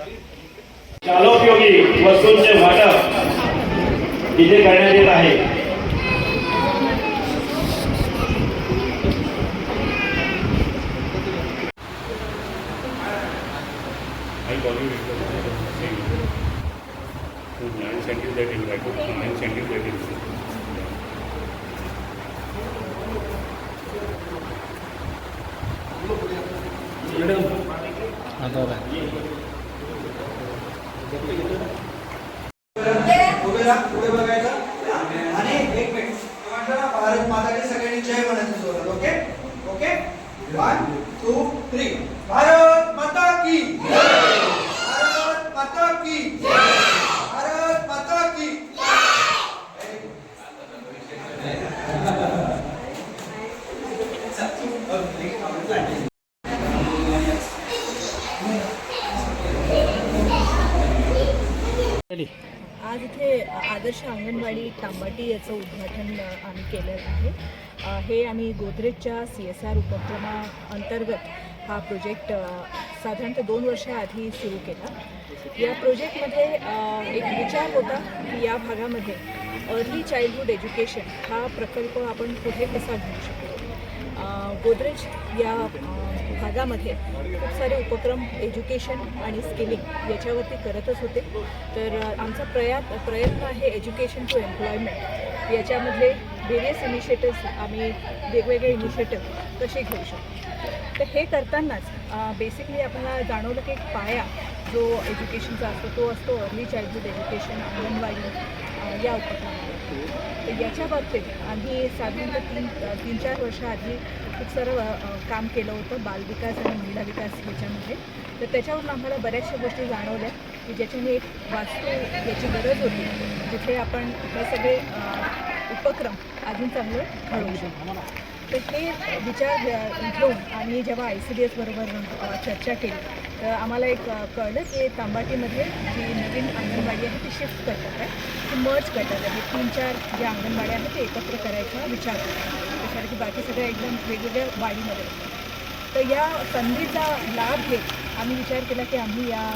शालोपयोगी वस्तूंचे वाटप इथे करण्यात येत आहे. I आणि एक मिनिट भारत माता की सगळ्यांनी जय म्हणायचं जोरात okay okay one two three Bharat Mata की भारत माता की भारत माता की आज इथे आदर्श अंगणवाडी तांबाटी याचं उद्घाटन आम्ही केलेलं आहे. हे आम्ही गोदरेजच्या सी एस आर उपक्रमाअंतर्गत हा प्रोजेक्ट साधारणतः दोन वर्षाआधी सुरू केला. या प्रोजेक्टमध्ये एक विचार होता की या भागामध्ये अर्ली चाइल्डहूड एज्युकेशन हा प्रकल्प आपण पुढे कसा घेऊ शकतो गोदरेज या भागामध्ये खूप सारे उपक्रम एज्युकेशन आणि स्किलिंग याच्यावरती करतच होते. तर आमचा प्रयात प्रयत्न आहे एज्युकेशन टू एम्प्लॉयमेंट याच्यामधले वेरियस इनिशिएटिव्स आम्ही वेगवेगळे इनिशिएटिव्ह कसे घेऊ शकतो? तर हे करतानाच बेसिकली आपल्याला जाणवलं की एक पाया जो एज्युकेशनचा असतो तो असतो अर्ली चाइल्डहूड एज्युकेशन अंगणवाडी या उपक्रमामध्ये. तर याच्या बाबतीत आम्ही साधारणतः तीन तीन चार वर्षाआधी खूप सारं काम केलं होतं बालविकास आणि महिला विकास ह्याच्यामध्ये तर त्याच्यावरून आम्हाला बऱ्याचशा गोष्टी जाणवल्या की ज्याच्याने एक वास्तू याची गरज होती जिथे आपण हे सगळे उपक्रम अजून चांगलं घडवू शकतो. तर हे विचार घेऊन आम्ही जेव्हा आय सी डी एसबरोबर चर्चा केली तर आम्हाला एक कळलं की तांबाटीमध्ये जी नवीन अंगणवाडी आहे ती शिफ्ट करतात आहे. ती मर्ज करतात आहे. तीन चार ज्या अंगणवाड्या आहेत ते एकत्र करायचा विचार करतात त्याच्यावर की बाकी सगळ्या एकदम वेगवेगळ्या वाडीमध्ये तर या संधीचा लाभ घेत आम्ही विचार केला की आम्ही या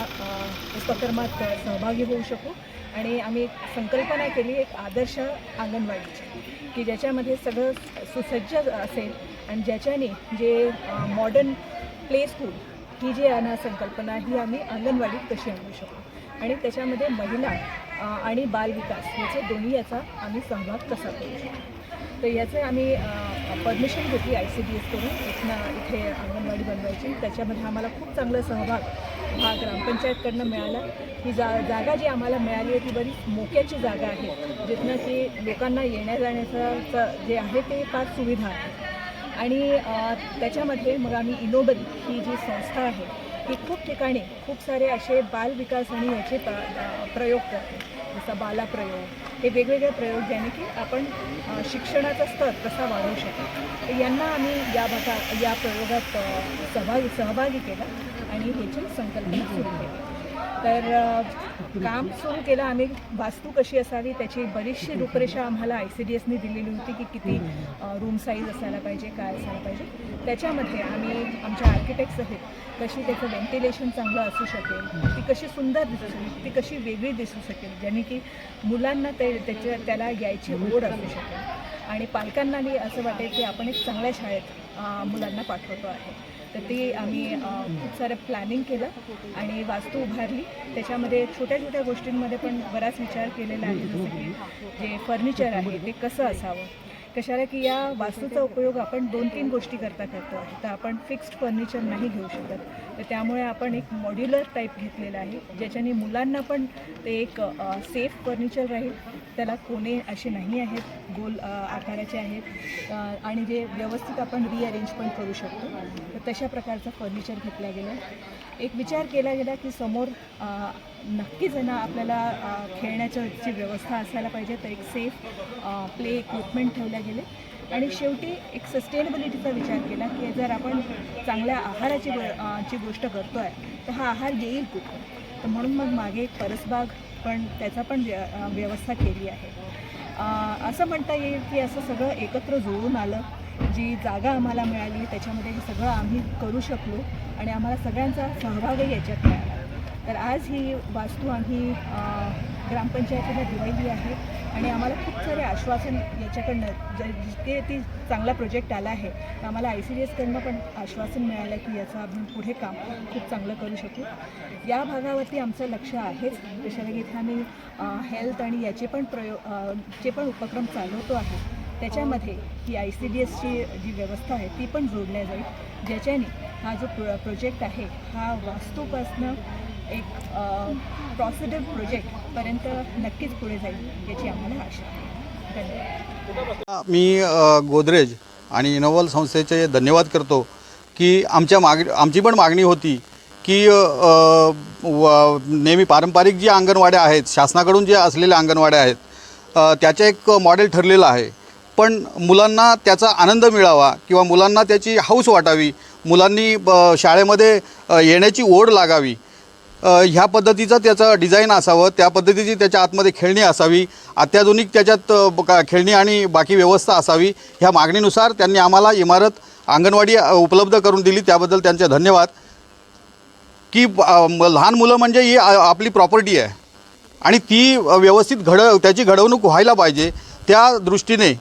उपक्रमात सहभागी होऊ शकू. आणि आम्ही एक संकल्पना केली एक आदर्श अंगणवाडीची की ज्याच्यामध्ये सगळं सुसज्ज असेल. आणि ज्याच्याने जे मॉडर्न प्ले स्कूल ही जी आहे ना संकल्पना ही आम्ही अंगणवाडीत कशी आणू शकतो आणि त्याच्यामध्ये महिला आणि बालविकास याचे दोन्ही याचा आम्ही सहभाग कसा करू शकतो तर याचे आम्ही परमिशन घेतली आय सी डी एस करून इथनं इथे अंगणवाडी बनवायची. त्याच्यामध्ये आम्हाला खूप चांगला सहभाग हा ग्रामपंचायतकडनं मिळाला. ही जा जागा जी आम्हाला मिळाली आहे ती बरीच मोक्याची जागा आहे जिथनं की लोकांना येण्या जाण्याचं जे आहे ते फार सुविधा आहे. आणि त्याच्यामध्ये मग आम्ही इनोबल ही जी संस्था आहे ही खूप ठिकाणी खूप सारे असे बालविकास आणि याचे प्र प्रयोग करते. जसं बालाप्रयोग हे वेगवेगळे प्रयोग ज्याने की आपण शिक्षणाचा स्तर कसा वाढवू शकतो. तर यांना आम्ही या भागा या प्रयोगात सहभागी सहभागी केला आणि ह्याची संकल्पना सुरू केली. तर काम सुरू केलं. आम्ही वास्तू कशी असावी त्याची बरीचशी रूपरेषा आम्हाला आय सी डी एसनी दिलेली होती की किती रूम साईज असायला पाहिजे काय असायला पाहिजे. त्याच्यामध्ये आम्ही आमच्या आर्किटेक्ट्स आहेत. कशी त्याचं व्हेंटिलेशन चांगलं असू शकेल ती कशी सुंदर दिसू शकेल ती कशी वेगळी दिसू शकेल ज्याने की मुलांना ते त्याच्या त्याला यायची ओढ असू शकेल. आणि पालकांनाही असं वाटेल की आपण एक चांगल्या शाळेत मुलांना पाठवतो आहे. तर ते आम्ही खूप सारं प्लॅनिंग केलं आणि वास्तू उभारली. त्याच्यामध्ये छोट्या छोट्या गोष्टींमध्ये पण बराच विचार केलेला आहे जसं की जे फर्निचर आहे ते कसं असावं? कशाला की या वास्तूचा उपयोग आपण दोन तीन गोष्टी करता करतो आहे. तर आपण फिक्स्ड फर्निचर नाही घेऊ शकत. तर त्यामुळे आपण एक मॉड्युलर टाईप घेतलेलं आहे ज्याच्याने मुलांना पण ते एक सेफ फर्निचर राहील. त्याला कोणे असे नाही आहेत गोल आकाराचे आहेत. आणि जे व्यवस्थित आपण रिअरेंज पण करू शकतो. तर तशा प्रकारचं फर्निचर घेतलं गेलं. एक विचार केला गेला की समोर नक्कीच ना आपल्याला खेळण्याच्या खेळण्याची व्यवस्था असायला पाहिजे. तर एक सेफ प्ले इक्विपमेंट ठेवल्या गेले. आणि शेवटी एक सस्टेनेबिलिटीचा विचार केला की जर आपण चांगल्या आहाराची ग- ची गोष्ट करतो आहे तर हा आहार येईल कुठून? तर म्हणून मग मागे एक परसबाग पण त्याचा पण व्य व्यवस्था केली आहे. असं म्हणता येईल की असं सगळं एकत्र जुळून आलं. जी जागा आम्हाला मिळाली त्याच्यामध्ये हे सगळं आम्ही करू शकलो आणि आम्हाला सगळ्यांचा सहभागही याच्यात मिळाला. तर आज ही वास्तू आम्ही ग्रामपंचायतीला दिलेली आहे आणि आम्हाला खूप सारे आश्वासन याच्याकडनं ज जिथे ती चांगला प्रोजेक्ट आला आहे तर आम्हाला आय सी डी एसकडनं पण आश्वासन मिळालं की याचं आपण पुढे काम खूप चांगलं करू शकू. या भागावरती आमचं लक्ष आहेच. त्याच्यावेळी इथे आम्ही हेल्थ आणि याचे पण प्रयोग जे पण उपक्रम चालवतो आहे त्याच्यामध्ये ही आय सी डी एसची जी व्यवस्था आहे ती पण जोडल्या जाईल. ज्याच्याने हा जो प्रो प्रोजेक्ट आहे हा वास्तूपासनं एक प्रॉसिडर प्रोजेक्टपर्यंत नक्कीच पुढे जाईल याची आम्हाला आशा आहे. धन्यवाद. मी गोदरेज आणि इनोव्हल संस्थेचे धन्यवाद करतो की आमच्या माग आमची पण मागणी होती की व नेहमी पारंपरिक जी अंगणवाड्या आहेत शासनाकडून जे असलेल्या अंगणवाड्या आहेत त्याचं एक मॉडेल ठरलेलं आहे. पण मुलांना त्याचा आनंद मिळावा किंवा मुलांना त्याची हौस वाटावी मुलांनी ब- शाळेमध्ये येण्याची ओढ लागावी ह्या पद्धतीचं त्याचं डिझाईन असावं त्या पद्धतीची त्याच्या आतमध्ये खेळणी असावी अत्याधुनिक त्याच्यात का- खेळणी आणि बाकी व्यवस्था असावी ह्या मागणीनुसार त्यांनी आम्हाला इमारत अंगणवाडी उपलब्ध करून दिली त्याबद्दल त्यांचे धन्यवाद. की म- लहान मुलं म्हणजे ही आपली प्रॉपर्टी आहे. आणि ती व्यवस्थित घड त्याची घडवणूक व्हायला पाहिजे त्या दृष्टीने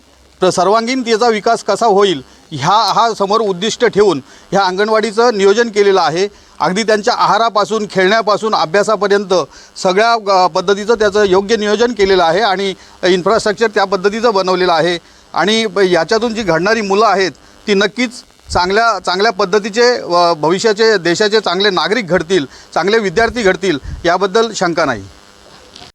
तर सर्वांगीण त्याचा विकास कसा होईल ह्या हा समोर उद्दिष्ट ठेवून ह्या अंगणवाडीचं नियोजन केलेलं आहे. अगदी त्यांच्या आहारापासून खेळण्यापासून अभ्यासापर्यंत सगळ्या पद्धतीचं त्याचं योग्य नियोजन केलेलं आहे आणि इन्फ्रास्ट्रक्चर त्या पद्धतीचं बनवलेलं आहे. आणि याच्यातून जी घडणारी मुलं आहेत ती नक्कीच चांगल्या चांगल्या पद्धतीचे व भविष्याचे देशाचे चांगले नागरिक घडतील चांगले विद्यार्थी घडतील याबद्दल शंका नाही.